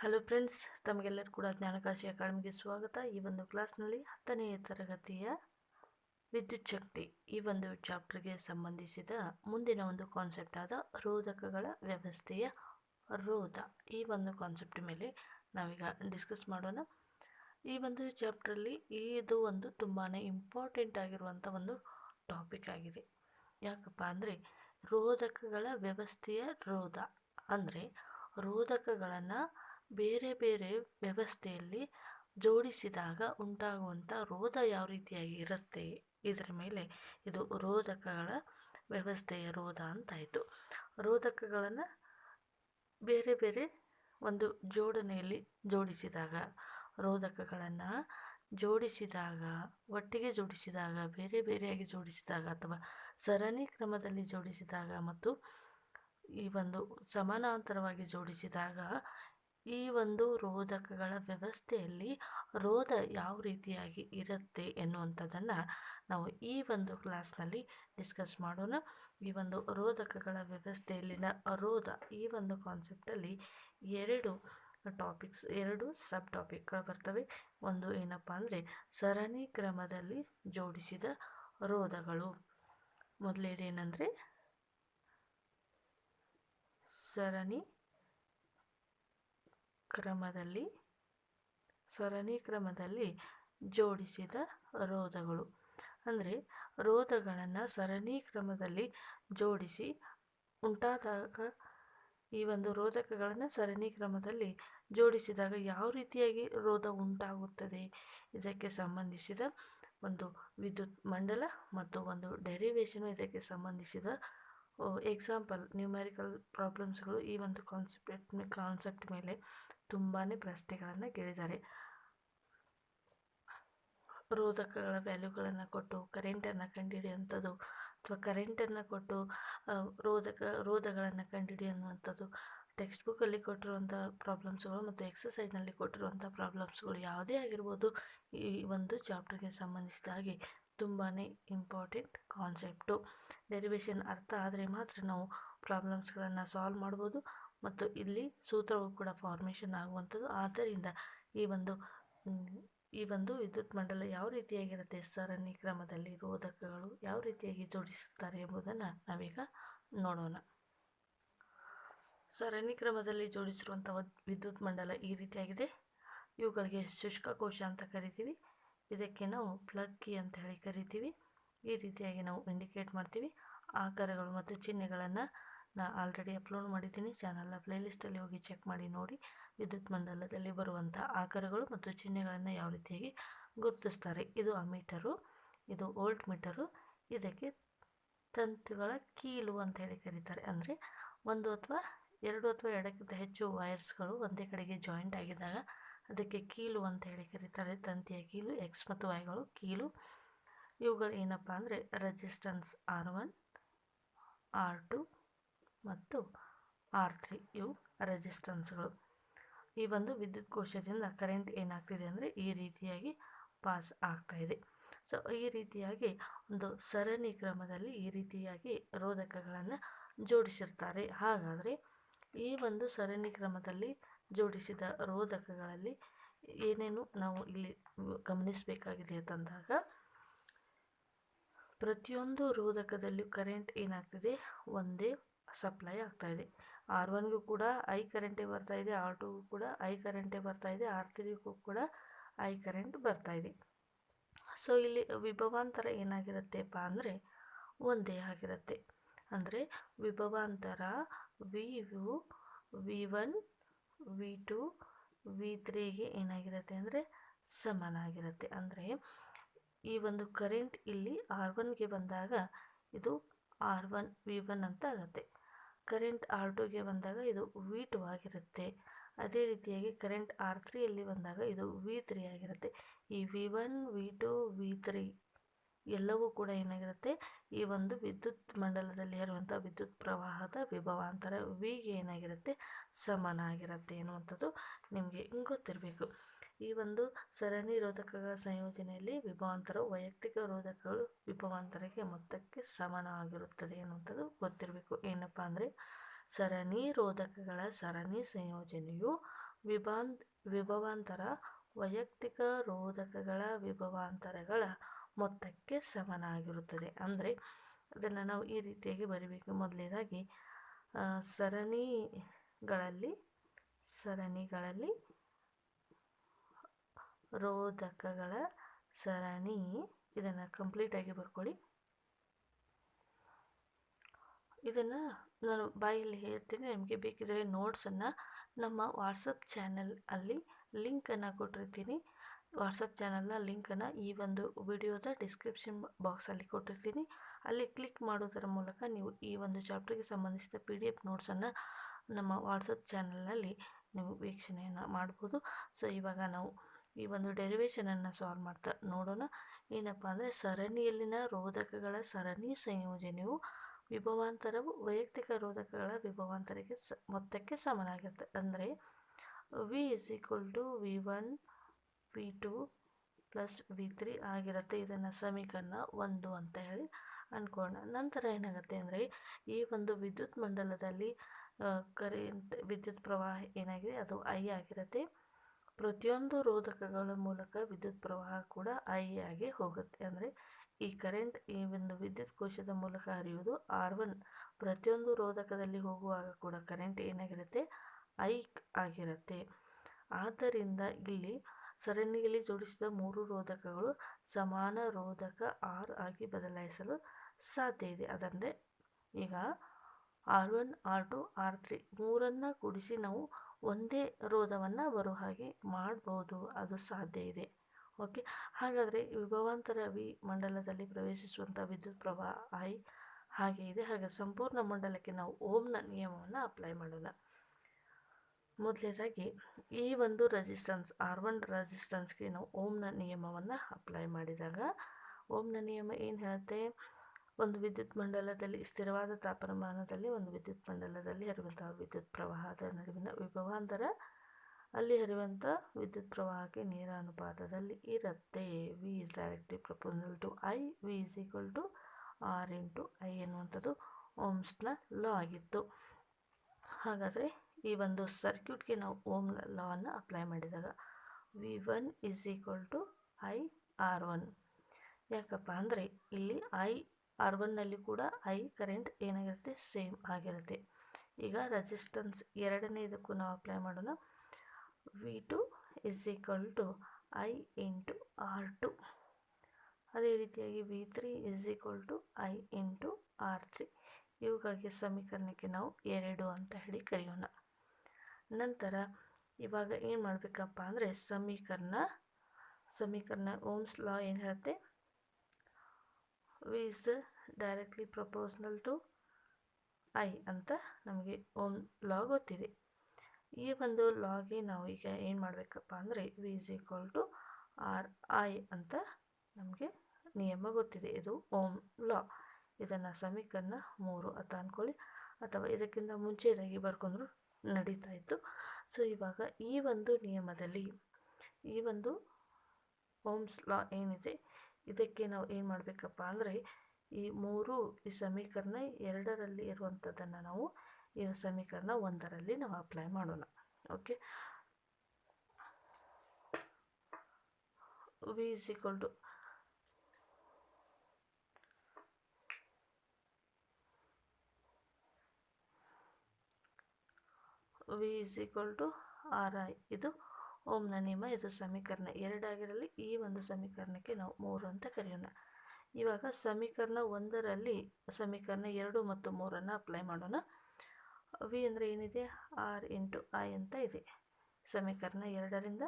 Hello friends ತಮಗೆಲ್ಲರೂ ಕೂಡ ಜ್ಞಾನಕಾಶಿ ಅಕಾಡೆಮಿಗೆ ಸ್ವಾಗತ. ಈ ಒಂದು ಕ್ಲಾಸ್ನಲ್ಲಿ ಹತ್ತನೆಯ ತರಗತಿಯ ವಿದ್ಯುತ್ ಶಕ್ತಿ ಈ ಒಂದು ಚಾಪ್ಟರ್ಗೆ ಸಂಬಂಧಿಸಿದ ಮುಂದಿನ ಒಂದು ಕಾನ್ಸೆಪ್ಟ್ ಆದ ರೋಧಕಗಳ ವ್ಯವಸ್ಥೆಯ ರೋಧ. ಈ ಒಂದು ಕಾನ್ಸೆಪ್ಟ್ ಮೇಲೆ ನಾವೀಗ ಡಿಸ್ಕಸ್ ಮಾಡೋಣ. ಈ ಒಂದು ಚಾಪ್ಟ್ರಲ್ಲಿ ಇದು ಒಂದು ತುಂಬಾ ಇಂಪಾರ್ಟೆಂಟ್ ಆಗಿರುವಂಥ ಒಂದು ಟಾಪಿಕ್ ಆಗಿದೆ. ಯಾಕಪ್ಪ ಅಂದರೆ ರೋಧಕಗಳ ವ್ಯವಸ್ಥೆಯ ರೋಧ. ಅಂದರೆ ರೋಧಕಗಳನ್ನು ಬೇರೆ ಬೇರೆ ವ್ಯವಸ್ಥೆಯಲ್ಲಿ ಜೋಡಿಸಿದಾಗ ಉಂಟಾಗುವಂಥ ರೋಧ ಯಾವ ರೀತಿಯಾಗಿ ಇರುತ್ತೆ? ಇದರ ಮೇಲೆ ಇದು ರೋಧಕಗಳ ವ್ಯವಸ್ಥೆಯ ರೋಧ ಅಂತಾಯಿತು ರೋಧಕಗಳನ್ನು ಬೇರೆ ಬೇರೆ ಒಂದು ಜೋಡಣೆಯಲ್ಲಿ ಜೋಡಿಸಿದಾಗ, ರೋಧಕಗಳನ್ನು ಜೋಡಿಸಿದಾಗ, ಒಟ್ಟಿಗೆ ಜೋಡಿಸಿದಾಗ, ಬೇರೆ ಬೇರೆಯಾಗಿ ಜೋಡಿಸಿದಾಗ ಅಥವಾ ಸರಣಿ ಕ್ರಮದಲ್ಲಿ ಜೋಡಿಸಿದಾಗ ಮತ್ತು ಈ ಒಂದು ಸಮಾನಾಂತರವಾಗಿ ಜೋಡಿಸಿದಾಗ ಈ ಒಂದು ರೋಧಕಗಳ ವ್ಯವಸ್ಥೆಯಲ್ಲಿ ರೋಧ ಯಾವ ರೀತಿಯಾಗಿ ಇರುತ್ತೆ ಎನ್ನುವಂಥದ್ದನ್ನು ನಾವು ಈ ಒಂದು ಕ್ಲಾಸ್ನಲ್ಲಿ ಡಿಸ್ಕಸ್ ಮಾಡೋಣ. ಈ ಒಂದು ರೋಧಕಗಳ ವ್ಯವಸ್ಥೆಯಲ್ಲಿನ ರೋಧ ಈ ಒಂದು ಕಾನ್ಸೆಪ್ಟಲ್ಲಿ ಎರಡು ಟಾಪಿಕ್ಸ್, ಎರಡು ಸಬ್ ಟಾಪಿಕ್ಗಳು ಬರ್ತವೆ. ಒಂದು ಏನಪ್ಪ ಅಂದರೆ ಸರಣಿ ಕ್ರಮದಲ್ಲಿ ಜೋಡಿಸಿದ ರೋಧಗಳು. ಮೊದಲೇದೇನೆಂದರೆ ಸರಣಿ ಕ್ರಮದಲ್ಲಿ, ಸರಣಿ ಕ್ರಮದಲ್ಲಿ ಜೋಡಿಸಿದ ರೋಧಗಳು. ಅಂದರೆ ರೋಧಗಳನ್ನು ಸರಣಿ ಕ್ರಮದಲ್ಲಿ ಜೋಡಿಸಿ ಉಂಟಾದಾಗ, ಈ ಒಂದು ರೋಧಕಗಳನ್ನು ಸರಣಿ ಕ್ರಮದಲ್ಲಿ ಜೋಡಿಸಿದಾಗ ಯಾವ ರೀತಿಯಾಗಿ ರೋಧ ಉಂಟಾಗುತ್ತದೆ? ಇದಕ್ಕೆ ಸಂಬಂಧಿಸಿದ ಒಂದು ವಿದ್ಯುತ್ ಮಂಡಲ ಮತ್ತು ಒಂದು ಡೆರಿವೇಶನು ಇದಕ್ಕೆ ಸಂಬಂಧಿಸಿದ ಎಕ್ಸಾಂಪಲ್ ನ್ಯೂಮ್ಯಾರಿಕಲ್ ಪ್ರಾಬ್ಲಮ್ಸ್ಗಳು ಈ ಒಂದು ಕಾನ್ಸೆಪ್ಟ್ ಕಾನ್ಸೆಪ್ಟ್ ಮೇಲೆ ತುಂಬಾ ಪ್ರಶ್ನೆಗಳನ್ನು ಕೇಳಿದ್ದಾರೆ. ರೋಧಕಗಳ ವ್ಯಾಲ್ಯೂಗಳನ್ನು ಕೊಟ್ಟು, ಕರೆಂಟನ್ನು ಕಂಡುಹಿಡಿಯುವಂಥದ್ದು ಅಥವಾ ಕರೆಂಟನ್ನು ಕೊಟ್ಟು ರೋಧಕ, ರೋಧಗಳನ್ನು ಕಂಡುಹಿಡಿಯುವಂಥದ್ದು ಟೆಕ್ಸ್ಟ್ ಬುಕ್ಕಲ್ಲಿ ಕೊಟ್ಟಿರುವಂಥ ಪ್ರಾಬ್ಲಮ್ಸ್ಗಳು ಮತ್ತು ಎಕ್ಸಸೈಸ್ನಲ್ಲಿ ಕೊಟ್ಟಿರುವಂಥ ಪ್ರಾಬ್ಲಮ್ಸ್ಗಳು ಯಾವುದೇ ಆಗಿರ್ಬೋದು ಈ ಒಂದು ಚಾಪ್ಟರ್ಗೆ ಸಂಬಂಧಿಸಿದ ಹಾಗೆ ತುಂಬಾ ಇಂಪಾರ್ಟೆಂಟ್ ಕಾನ್ಸೆಪ್ಟು. ಡೆರಿವೇಷನ್ ಅರ್ಥ ಆದರೆ ಮಾತ್ರ ನಾವು ಪ್ರಾಬ್ಲಮ್ಸ್ಗಳನ್ನು ಸಾಲ್ವ್ ಮಾಡ್ಬೋದು. ಮತ್ತು ಇಲ್ಲಿ ಸೂತ್ರವು ಕೂಡ ಫಾರ್ಮೇಷನ್ ಆಗುವಂಥದ್ದು. ಆದ್ದರಿಂದ ಈ ಒಂದು ಈ ಒಂದು ವಿದ್ಯುತ್ ಮಂಡಲ ಯಾವ ರೀತಿಯಾಗಿರುತ್ತೆ ಸರಣಿ ಕ್ರಮದಲ್ಲಿ ರೋಧಕಗಳು ಯಾವ ರೀತಿಯಾಗಿ ಜೋಡಿಸುತ್ತಾರೆ ಎಂಬುದನ್ನು ನಾವೀಗ ನೋಡೋಣ. ಸರಣಿ ಕ್ರಮದಲ್ಲಿ ಜೋಡಿಸಿರುವಂಥ ವಿದ್ಯುತ್ ಮಂಡಲ ಈ ರೀತಿಯಾಗಿದೆ. ಇವುಗಳಿಗೆ ಶುಷ್ಕ ಕೋಶ ಅಂತ ಕರಿತೀವಿ. ಇದಕ್ಕೆ ನಾವು ಪ್ಲಗ್ ಕೀ ಅಂತ ಹೇಳಿ ಕರಿತೀವಿ. ಈ ರೀತಿಯಾಗಿ ನಾವು ಇಂಡಿಕೇಟ್ ಮಾಡ್ತೀವಿ. ಆಕಾರಗಳು ಮತ್ತು ಚಿಹ್ನೆಗಳನ್ನು ನಾ ಆಲ್ರೆಡಿ ಅಪ್ಲೋಡ್ ಮಾಡಿದ್ದೀನಿ. ಚಾನಲ್ನ ಪ್ಲೇಲಿಸ್ಟಲ್ಲಿ ಹೋಗಿ ಚೆಕ್ ಮಾಡಿ ನೋಡಿ. ವಿದ್ಯುತ್ ಮಂಡಲದಲ್ಲಿ ಬರುವಂಥ ಆಕಾರಗಳು ಮತ್ತು ಚಿಹ್ನೆಗಳನ್ನು ಯಾವ ರೀತಿಯಾಗಿ ಗುರುತಿಸ್ತಾರೆ. ಇದು ಅಮೀಟರು ಇದು ಓಲ್ಟ್ ಮೀಟರು. ಇದಕ್ಕೆ ತಂತುಗಳ ಕೀಲು ಅಂತ ಹೇಳಿ ಕರೀತಾರೆ. ಅಂದರೆ ಒಂದು ಅಥವಾ ಎರಡು ಅಥವಾ ಎರಡಕ್ಕಿಂತ ಹೆಚ್ಚು ವೈರ್ಸ್ಗಳು ಒಂದೇ ಕಡೆಗೆ ಜಾಯಿಂಟ್ ಆಗಿದ್ದಾಗ ಅದಕ್ಕೆ ಕೀಲು ಅಂತ ಹೇಳಿ ಕರೀತಾರೆ. ತಂತಿಯ ಕೀಲು ಎಕ್ಸ್ ಮತ್ತು ವೈಗಳು ಕೀಲು. ಇವುಗಳು ಏನಪ್ಪ ಅಂದರೆ resistance R one R two ಮತ್ತು ಆರ್ ತ್ರೀ ಇವು ರೆಸಿಸ್ಟೆನ್ಸ್ಗಳು ಈ ಒಂದು ವಿದ್ಯುತ್ ಕೋಶದಿಂದ ಕರೆಂಟ್ ಏನಾಗ್ತಿದೆ ಅಂದರೆ ಈ ರೀತಿಯಾಗಿ ಪಾಸ್ ಆಗ್ತಾ ಇದೆ ಸೊ ಈ ರೀತಿಯಾಗಿ ಒಂದು ಸರಣಿ ಕ್ರಮದಲ್ಲಿ ಈ ರೀತಿಯಾಗಿ ರೋಧಕಗಳನ್ನು ಜೋಡಿಸಿರ್ತಾರೆ. ಹಾಗಾದರೆ ಈ ಒಂದು ಸರಣಿ ಕ್ರಮದಲ್ಲಿ ಜೋಡಿಸಿದ ರೋಧಕಗಳಲ್ಲಿ ಏನೇನು ನಾವು ಇಲ್ಲಿ ಗಮನಿಸಬೇಕಾಗಿದೆ ಅಂತಂದಾಗ, ಪ್ರತಿಯೊಂದು ರೋಧಕದಲ್ಲೂ ಕರೆಂಟ್ ಏನಾಗ್ತಿದೆ? ಒಂದೇ ಸಪ್ಲೈ ಆಗ್ತಾ ಇದೆ ಆರ್ ಒನ್ಗೂ ಕೂಡ ಐ ಕರೆಂಟೇ ಬರ್ತಾ ಇದೆ ಆರ್ ಟೂಗೂ ಕೂಡ ಐ ಕರೆಂಟೇ ಬರ್ತಾ ಇದೆ ಆರ್ ತ್ರೀಗೂ ಕೂಡ ಐ ಕರೆಂಟ್ ಬರ್ತಾ ಇದೆ ಸೊ ಇಲ್ಲಿ ವಿಭವಾಂತರ ಏನಾಗಿರುತ್ತೆಪ್ಪ ಅಂದರೆ ಒಂದೇ ಆಗಿರುತ್ತೆ. ಅಂದರೆ ವಿಭವಾಂತರ V U V one V two V ತ್ರೀಗೆ ಏನಾಗಿರುತ್ತೆ ಅಂದರೆ ಸಮನಾಗಿರುತ್ತೆ. ಅಂದರೆ ಈ ಒಂದು ಕರೆಂಟ್ ಇಲ್ಲಿ ಆರ್ ಒನ್ಗೆ ಬಂದಾಗ ಇದು ಆರ್ ಒನ್ ವಿ ಒನ್ ಅಂತ ಆಗುತ್ತೆ. ಕರೆಂಟ್ ಆರ್ ಟುಗೆ ಬಂದಾಗ ಇದು ವಿ ಆಗಿರುತ್ತೆ. ಅದೇ ರೀತಿಯಾಗಿ ಕರೆಂಟ್ ಆರ್ ತ್ರೀಯಲ್ಲಿ ಬಂದಾಗ ಇದು ವಿ ತ್ರೀ ಆಗಿರುತ್ತೆ. ಈ V one V two V three ಎಲ್ಲವೂ ಕೂಡ ಏನಾಗಿರುತ್ತೆ? ಈ ಒಂದು ವಿದ್ಯುತ್ ಮಂಡಲದಲ್ಲಿ ಇರುವಂಥ ವಿದ್ಯುತ್ ಪ್ರವಾಹದ ವಿಭವಾಂತರ ವಿಗೆ ಏನಾಗಿರುತ್ತೆ? ಸಮನಾಗಿರುತ್ತೆ ಅನ್ನುವಂಥದ್ದು ನಿಮಗೆ ಗೊತ್ತಿರಬೇಕು. ಈ ಒಂದು ಸರಣಿ ರೋಧಕಗಳ ಸಂಯೋಜನೆಯಲ್ಲಿ ವಿಭವಾಂತರವು ವೈಯಕ್ತಿಕ ರೋಧಕಗಳು ವಿಭವಾಂತರಕ್ಕೆ ಮೊತ್ತಕ್ಕೆ ಸಮಾನವಾಗಿರುತ್ತದೆ ಎನ್ನುವಂಥದ್ದು ಗೊತ್ತಿರಬೇಕು. ಏನಪ್ಪ ಅಂದರೆ ಸರಣಿ ರೋಧಕಗಳ ಸರಣಿ ಸಂಯೋಜನೆಯು ವಿಭಾನ್, ವಿಭವಾಂತರ ವೈಯಕ್ತಿಕ ರೋಧಕಗಳ ವಿಭವಾಂತರಗಳ ಮೊತ್ತಕ್ಕೆ ಸಮನಾಗಿರುತ್ತದೆ. ಅಂದರೆ ಅದನ್ನು ನಾವು ಈ ರೀತಿಯಾಗಿ ಬರೀಬೇಕು. ಮೊದಲನೇದಾಗಿ ಸರಣಿಗಳಲ್ಲಿ ಸರಣಿಗಳಲ್ಲಿ ರೋಧಕಗಳ ಸರಣಿ. ಇದನ್ನು ಕಂಪ್ಲೀಟಾಗಿ ಬರ್ಕೊಳ್ಳಿ. ಇದನ್ನು ನಾನು ಬಾಯಲ್ಲಿ ಹೇಳ್ತೀನಿ. ನಿಮಗೆ ಬೇಕಿದ್ದರೆ ನೋಟ್ಸನ್ನು ನಮ್ಮ ವಾಟ್ಸಪ್ ಚಾನಲ್ ಅಲ್ಲಿ ಲಿಂಕನ್ನು ಕೊಟ್ಟಿರ್ತೀನಿ. ವಾಟ್ಸಪ್ ಚಾನಲ್ನ ಲಿಂಕನ್ನು ಈ ಒಂದು ವಿಡಿಯೋದ ಡಿಸ್ಕ್ರಿಪ್ಷನ್ ಬಾಕ್ಸಲ್ಲಿ ಕೊಟ್ಟಿರ್ತೀನಿ. ಅಲ್ಲಿ ಕ್ಲಿಕ್ ಮಾಡೋದರ ಮೂಲಕ ನೀವು ಈ ಒಂದು ಚಾಪ್ಟರ್ಗೆ ಸಂಬಂಧಿಸಿದ ಪಿ ಡಿ ಎಫ್ ನೋಟ್ಸನ್ನು ನಮ್ಮ ವಾಟ್ಸಪ್ ಚಾನಲ್ನಲ್ಲಿ ನೀವು ವೀಕ್ಷಣೆಯನ್ನು ಮಾಡ್ಬೋದು. ಸೊ ಇವಾಗ ನಾವು ಈ ಒಂದು ಡೆರಿವೇಷನನ್ನು ಸಾಲ್ವ್ ಮಾಡ್ತಾ ನೋಡೋಣ. ಏನಪ್ಪ ಅಂದರೆ ಸರಣಿಯಲ್ಲಿನ ರೋಧಕಗಳ ಸರಣಿ ಸಂಯೋಜನೆಯು ವಿಭವಾಂತರವು ವೈಯಕ್ತಿಕ ರೋಧಕಗಳ ವಿಭವಾಂತರಕ್ಕೆ ಸ, ಮೊತ್ತಕ್ಕೆ ಸಮನಾಗಿರುತ್ತೆ. ಅಂದರೆ V is equal to V one V two plus V three ಆಗಿರುತ್ತೆ. ಇದನ್ನು ಸಮೀಕರಣ ಒಂದು ಅಂತ ಹೇಳಿ ಅಂದ್ಕೊಳ್ಳೋಣ ನಂತರ ಏನಾಗುತ್ತೆ ಅಂದರೆ ಈ ಒಂದು ವಿದ್ಯುತ್ ಮಂಡಲದಲ್ಲಿ ಕರೆಂಟ್ ವಿದ್ಯುತ್ ಪ್ರವಾಹ ಏನಾಗಿದೆ? ಅದು ಐ ಆಗಿರುತ್ತೆ. ಪ್ರತಿಯೊಂದು ರೋಧಕಗಳ ಮೂಲಕ ವಿದ್ಯುತ್ ಪ್ರವಾಹ ಕೂಡ ಐ ಆಗಿ ಹೋಗುತ್ತೆ. ಅಂದರೆ ಈ ಕರೆಂಟ್ ಈ ಒಂದು ವಿದ್ಯುತ್ ಕೋಶದ ಮೂಲಕ ಹರಿಯುವುದು ಆರ್ ಒನ್ ಪ್ರತಿಯೊಂದು ರೋಧಕದಲ್ಲಿ ಹೋಗುವಾಗ ಕೂಡ ಕರೆಂಟ್ ಏನಾಗಿರುತ್ತೆ? ಐ ಆಗಿರುತ್ತೆ. ಆದ್ದರಿಂದ ಇಲ್ಲಿ ಸರಣಿಯಲ್ಲಿ ಜೋಡಿಸಿದ ಮೂರು ರೋಧಕಗಳು ಸಮಾನ ರೋಧಕ ಆರ್ ಆಗಿ ಬದಲಾಯಿಸಲು ಸಾಧ್ಯ ಇದೆ. ಅದಂದರೆ ಈಗ R one R two R three ಮೂರನ್ನು ಕೂಡಿಸಿ ನಾವು ಒಂದೇ ರೋಧವನ್ನು ಬರೋ ಹಾಗೆ ಮಾಡ್ಬೋದು. ಅದು ಸಾಧ್ಯ ಇದೆ. ಓಕೆ. ಹಾಗಾದರೆ ವಿಭವಾಂತರ ವಿ ಮಂಡಲದಲ್ಲಿ ಪ್ರವೇಶಿಸುವಂಥ ವಿದ್ಯುತ್ ಪ್ರವಾಹ ಐ ಹಾಗೆ ಇದೆ. ಹಾಗೆ ಸಂಪೂರ್ಣ ಮಂಡಲಕ್ಕೆ ನಾವು ಓಮ್ನ ನಿಯಮವನ್ನು ಅಪ್ಲೈ ಮಾಡೋಣ. ಮೊದಲೇದಾಗಿ ಈ ಒಂದು ರೆಸಿಸ್ಟೆನ್ಸ್ ಆರ್ ಒನ್ ರೆಸಿಸ್ಟೆನ್ಸ್ಗೆ ನಾವು ಓಮ್ನ ನಿಯಮವನ್ನು ಅಪ್ಲೈ ಮಾಡಿದಾಗ, ಓಮ್ನ ನಿಯಮ ಏನು ಹೇಳುತ್ತೆ? ಒಂದು ವಿದ್ಯುತ್ ಮಂಡಲದಲ್ಲಿ ಸ್ಥಿರವಾದ ತಾಪಮಾನದಲ್ಲಿ ಒಂದು ವಿದ್ಯುತ್ ಮಂಡಲದಲ್ಲಿ ಹರಿಯುವಂತಹ ವಿದ್ಯುತ್ ಪ್ರವಾಹದ ನಡುವಿನ ವಿಭವಾಂತರ ಅಲ್ಲಿ ಹರಿಯುವಂಥ ವಿದ್ಯುತ್ ಪ್ರವಾಹಕ್ಕೆ ನೇರ ಅನುಪಾತದಲ್ಲಿ ಇರುತ್ತೆ. V is directly proportional to I V is equal to R into I ಎನ್ನುವಂಥದ್ದು ಓಮ್ಸ್ನ ಲಾ ಆಗಿತ್ತು. ಹಾಗಾದರೆ ಈ ಒಂದು ಸರ್ಕ್ಯೂಟ್ಗೆ ನಾವು ಓಮ್ ಲಾವನ್ನು ಅಪ್ಲೈ ಮಾಡಿದಾಗ V one is equal to I R one ಯಾಕಪ್ಪ ಅಂದರೆ ಇಲ್ಲಿ ಐ ಆರ್ ಒನ್ನಲ್ಲಿ ಕೂಡ ಐ ಕರೆಂಟ್ ಏನಾಗಿರುತ್ತೆ? ಸೇಮ್ ಆಗಿರುತ್ತೆ. ಈಗ ರೆಸಿಸ್ಟೆನ್ಸ್ ಎರಡನೇ ಇದಕ್ಕೂ ನಾವು ಅಪ್ಲೈ ಮಾಡೋಣ. V two is equal to I into R two ಅದೇ ರೀತಿಯಾಗಿ V three is equal to I into R three ಇವುಗಳಿಗೆ ಸಮೀಕರಣಕ್ಕೆ ನಾವು ಎರಡು ಅಂತ ಹೇಳಿ ಕರೆಯೋಣ. ನಂತರ ಇವಾಗ ಏನು ಮಾಡಬೇಕಪ್ಪ ಅಂದರೆ ಸಮೀಕರಣ ಸಮೀಕರಣ ಓಮ್ಸ್ ಲಾ ಏನು ಹೇಳುತ್ತೆ? V is directly proportional to I ಅಂತ ನಮಗೆ ಓಮ್ ಲಾ ಗೊತ್ತಿದೆ. ಈ ಒಂದು ಲಾಗೆ ನಾವು ಈಗ ಏನು ಮಾಡಬೇಕಪ್ಪ ಅಂದರೆ V is equal to R I ಅಂತ ನಮಗೆ ನಿಯಮ ಗೊತ್ತಿದೆ. ಇದು ಓಮ್ ಲಾ ಇದನ್ನು ಸಮೀಕರಣ ಮೂರು ಅಂತ ಅಂದ್ಕೊಳ್ಳಿ ಅಥವಾ ಇದಕ್ಕಿಂತ ಮುಂಚೆದಾಗಿ ಬರ್ಕೊಂಡ್ರು ನಡೀತಾ ಇತ್ತು. ಸೊ ಇವಾಗ ಈ ಒಂದು ನಿಯಮದಲ್ಲಿ ಈ ಒಂದು ಓಮ್ಸ್ ಲಾ ಏನಿದೆ ಇದಕ್ಕೆ ನಾವು ಏನು ಮಾಡಬೇಕಪ್ಪ ಅಂದರೆ, ಈ ಮೂರು ಈ ಸಮೀಕರಣ ಎರಡರಲ್ಲಿ ಇರುವಂಥದ್ದನ್ನು ನಾವು, ಈ ಸಮೀಕರಣ ಒಂದರಲ್ಲಿ ನಾವು ಅಪ್ಲೈ ಮಾಡೋಣ. Okay V is to V is equal to R I ಇದು ಓಮ್ನ ನಿಯಮ ಇದು ಸಮೀಕರಣ ಎರಡಾಗಿರಲಿ, ಈ ಒಂದು ಸಮೀಕರಣಕ್ಕೆ ನಾವು ಮೂರು ಅಂತ ಕರೆಯೋಣ. ಇವಾಗ ಸಮೀಕರಣ ಒಂದರಲ್ಲಿ ಸಮೀಕರಣ ಎರಡು ಮತ್ತು ಮೂರನ್ನು ಅಪ್ಲೈ ಮಾಡೋಣ. ವಿ ಅಂದರೆ ಏನಿದೆ? ಆರ್ ಇಂಟು ಐ ಅಂತ ಇದೆ. ಸಮೀಕರಣ ಎರಡರಿಂದ,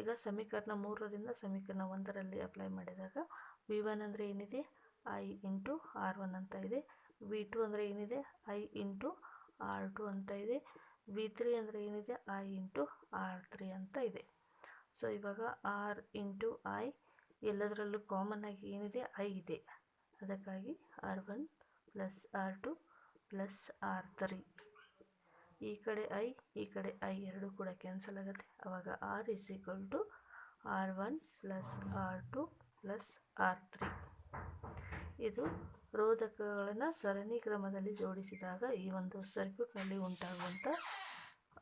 ಈಗ ಸಮೀಕರಣ ಮೂರರಿಂದ ಸಮೀಕರಣ ಒಂದರಲ್ಲಿ ಅಪ್ಲೈ ಮಾಡಿದಾಗ ವಿ ಒನ್ ಅಂದರೆ ಏನಿದೆ? ಐ ಇಂಟು ಆರ್ ಒನ್ ಅಂತ ಇದೆ. ವಿ ಟು ಅಂದರೆ ಏನಿದೆ? ಐ ಇಂಟು ಆರ್ ಟು ಅಂತ ಇದೆ. ವಿ ತ್ರೀ ಅಂದರೆ ಏನಿದೆ? ಐ ಇಂಟು ಆರ್ ತ್ರೀ ಅಂತ ಇದೆ. ಸೊ ಇವಾಗ ಆರ್ ಇಂಟು ಐ ಎಲ್ಲದರಲ್ಲೂ ಕಾಮನ್ ಆಗಿ ಏನಿದೆ? ಐ ಇದೆ. ಅದಕ್ಕಾಗಿ R one plus R two plus R three ಈ ಕಡೆ ಐ ಈ ಕಡೆ ಐ ಎರಡು ಕೂಡ ಕ್ಯಾನ್ಸಲ್ ಆಗುತ್ತೆ. ಆವಾಗ R is equal to R one plus R two plus R three ಇದು ರೋಧಕಗಳನ್ನು ಸರಣಿ ಕ್ರಮದಲ್ಲಿ ಜೋಡಿಸಿದಾಗ ಈ ಒಂದು ಸರ್ಕ್ಯೂಟ್ನಲ್ಲಿ ಉಂಟಾಗುವಂಥ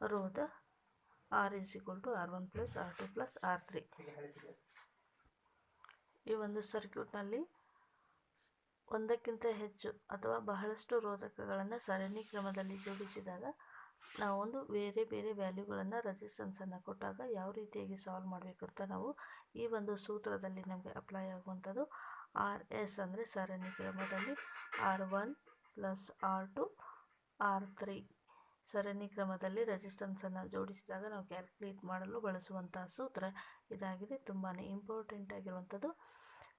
ರೋಧ the r is equal plus R two plus R three ಈ ಒಂದು ಸರ್ಕ್ಯೂಟ್ನಲ್ಲಿ ಒಂದಕ್ಕಿಂತ ಹೆಚ್ಚು ಅಥವಾ ಬಹಳಷ್ಟು ರೋಧಕಗಳನ್ನು ಸರಣಿ ಕ್ರಮದಲ್ಲಿ ಜೋಡಿಸಿದಾಗ ನಾವೊಂದು ಬೇರೆ ಬೇರೆ ವ್ಯಾಲ್ಯೂಗಳನ್ನು ರೆಸಿಸ್ಟೆನ್ಸನ್ನು ಕೊಟ್ಟಾಗ ಯಾವ ರೀತಿಯಾಗಿ ಸಾಲ್ವ್ ಮಾಡಬೇಕು ಅಂತ ನಾವು ಈ ಒಂದು ಸೂತ್ರದಲ್ಲಿ ನಮಗೆ ಅಪ್ಲೈ ಆಗುವಂಥದ್ದು. ಆರ್ ಎಸ್ ಅಂದರೆ ಸರಣಿ ಕ್ರಮದಲ್ಲಿ R one plus R two R three ಸರಣಿ ಕ್ರಮದಲ್ಲಿ ರೆಸಿಸ್ಟೆನ್ಸನ್ನು ಜೋಡಿಸಿದಾಗ ನಾವು ಕ್ಯಾಲ್ಕುಲೇಟ್ ಮಾಡಲು ಬಳಸುವಂತಹ ಸೂತ್ರ ಇದಾಗಿದೆ. ತುಂಬಾ ಇಂಪಾರ್ಟೆಂಟ್ ಆಗಿರುವಂಥದ್ದು.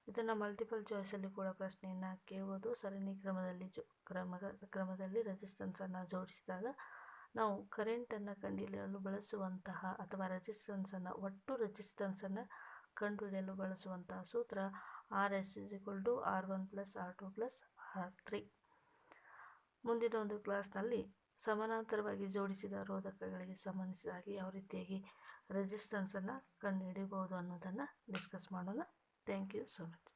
ಇದನ್ನು ಮಲ್ಟಿಪಲ್ ಚಾಯ್ಸಲ್ಲಿ ಕೂಡ ಪ್ರಶ್ನೆಯನ್ನು ಕೇಳ್ಬೋದು. ಸರಣಿ ಕ್ರಮದಲ್ಲಿ ಜೋ, ಕ್ರಮ, ಕ್ರಮದಲ್ಲಿ ರೆಸಿಸ್ಟೆನ್ಸನ್ನು ಜೋಡಿಸಿದಾಗ ನಾವು ಕರೆಂಟನ್ನು ಕಂಡುಹಿಡಿಯಲು ಬಳಸುವಂತಹ ಅಥವಾ ರೆಸಿಸ್ಟೆನ್ಸನ್ನು ಒಟ್ಟು ರೆಸಿಸ್ಟೆನ್ಸನ್ನು ಕಂಡುಹಿಡಿಯಲು ಬಳಸುವಂತಹ ಸೂತ್ರ R S is equal to R one plus R two plus R three ಮುಂದಿನ ಒಂದು ಕ್ಲಾಸ್ನಲ್ಲಿ ಸಮಾನಾಂತರವಾಗಿ ಜೋಡಿಸಿದ ರೋಧಕಗಳಿಗೆ ಸಂಬಂಧಿಸಿದ ಹಾಗೆ ಯಾವ ರೀತಿಯಾಗಿ ರೆಸಿಸ್ಟೆನ್ಸನ್ನು ಕಂಡುಹಿಡಿಯಬಹುದು ಅನ್ನೋದನ್ನು ಡಿಸ್ಕಸ್ ಮಾಡೋಣ. Thank you so much